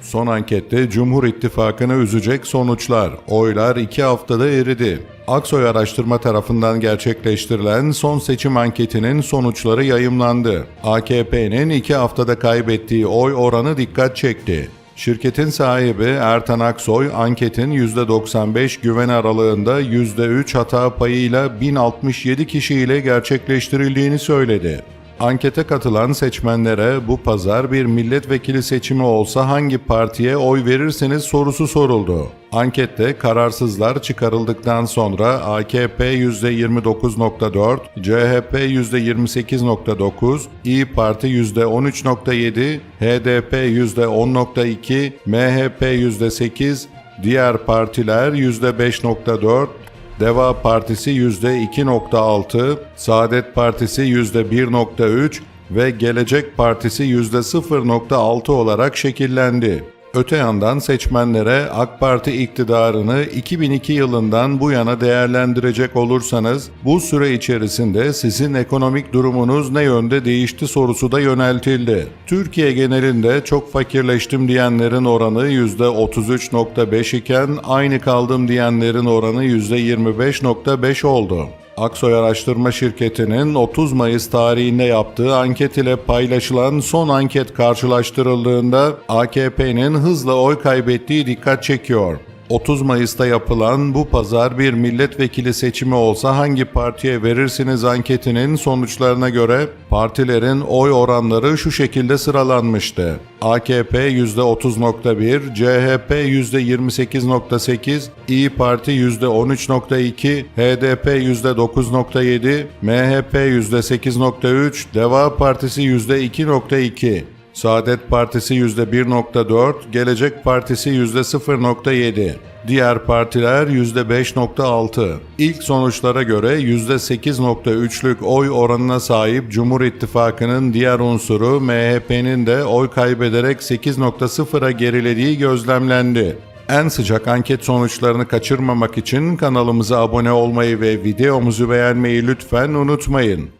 Son ankette Cumhur İttifakı'nı üzecek sonuçlar. Oylar iki haftada eridi. Aksoy Araştırma tarafından gerçekleştirilen son seçim anketinin sonuçları yayımlandı. AKP'nin iki haftada kaybettiği oy oranı dikkat çekti. Şirketin sahibi Ertan Aksoy anketin %95 güven aralığında %3 hata payıyla 1067 kişiyle gerçekleştirildiğini söyledi. Ankete katılan seçmenlere bu pazar bir milletvekili seçimi olsa hangi partiye oy verirsiniz sorusu soruldu. Ankette kararsızlar çıkarıldıktan sonra AKP %29.4, CHP %28.9, İyi Parti %13.7, HDP %10.2, MHP %8, diğer partiler %5.4, Deva Partisi %2.6, Saadet Partisi %1.3 ve Gelecek Partisi %0.6 olarak şekillendi. Öte yandan seçmenlere AK Parti iktidarını 2002 yılından bu yana değerlendirecek olursanız bu süre içerisinde sizin ekonomik durumunuz ne yönde değişti sorusu da yöneltildi. Türkiye genelinde çok fakirleştim diyenlerin oranı %33.5 iken aynı kaldım diyenlerin oranı %25.5 oldu. Aksoy Araştırma Şirketi'nin 30 Mayıs tarihinde yaptığı anket ile paylaşılan son anket karşılaştırıldığında AKP'nin hızla oy kaybettiği dikkat çekiyor. 30 Mayıs'ta yapılan bu pazar bir milletvekili seçimi olsa hangi partiye verirsiniz anketinin sonuçlarına göre partilerin oy oranları şu şekilde sıralanmıştı. AKP %30.1, CHP %28.8, İyi Parti %13.2, HDP %9.7, MHP %8.3, Deva Partisi %2.2. Saadet Partisi %1.4, Gelecek Partisi %0.7. Diğer partiler %5.6. İlk sonuçlara göre %8.3'lük oy oranına sahip Cumhur İttifakı'nın diğer unsuru MHP'nin de oy kaybederek 8.0'a gerilediği gözlemlendi. En sıcak anket sonuçlarını kaçırmamak için kanalımıza abone olmayı ve videomuzu beğenmeyi lütfen unutmayın.